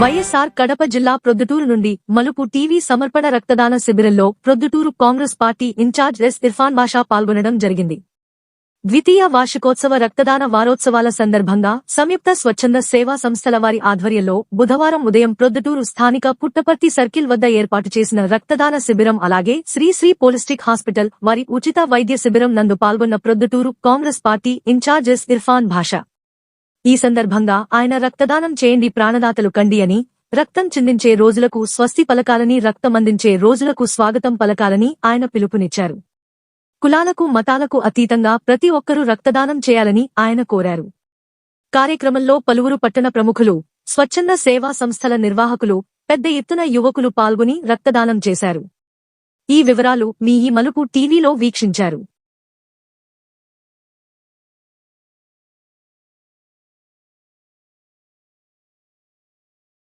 వైఎస్ఆర్ కడప జిల్లా ప్రొద్దుటూరు నుండి మలుపు టీవీ సమర్పణ రక్తదాన శిబిరంలో Proddatur Congress party in-charge S Irfan Basha పాల్గొనడం జరిగింది. ద్వితీయ వార్షికోత్సవ రక్తదాన వారోత్సవాల సందర్భంగా సంయుక్త స్వచ్ఛంద సేవా సంస్థల వారి ఆధ్వర్యంలో బుధవారం ఉదయం ప్రొద్దుటూరు స్థానిక పుట్టపర్తి సర్కిల్ వద్ద ఏర్పాటు చేసిన రక్తదాన శిబిరం అలాగే శ్రీశ్రీ పోలిస్టిక్ హాస్పిటల్ వారి ఉచిత వైద్య శిబిరం నందు పాల్గొన్న Proddatur Congress party incharge S Irfan Basha ఈ సందర్భంగా ఆయన రక్తదానం చేయండి ప్రాణదాతలు కండి అని రక్తం చిందించే రోజులకు స్వస్తి పలకాలని రక్తమందించే రోజులకు స్వాగతం పలకాలని ఆయన పిలుపునిచ్చారు. కులాలకు మతాలకు అతీతంగా ప్రతి ఒక్కరూ రక్తదానం చేయాలని ఆయన కోరారు. కార్యక్రమంలో పలువురు పట్టణ ప్రముఖులు స్వచ్ఛంద సేవా సంస్థల నిర్వాహకులు పెద్ద ఎత్తున యువకులు పాల్గొని రక్తదానం చేశారు. ఈ వివరాలు మీ ఈ మలుపు టీవీలో వీక్షించారు.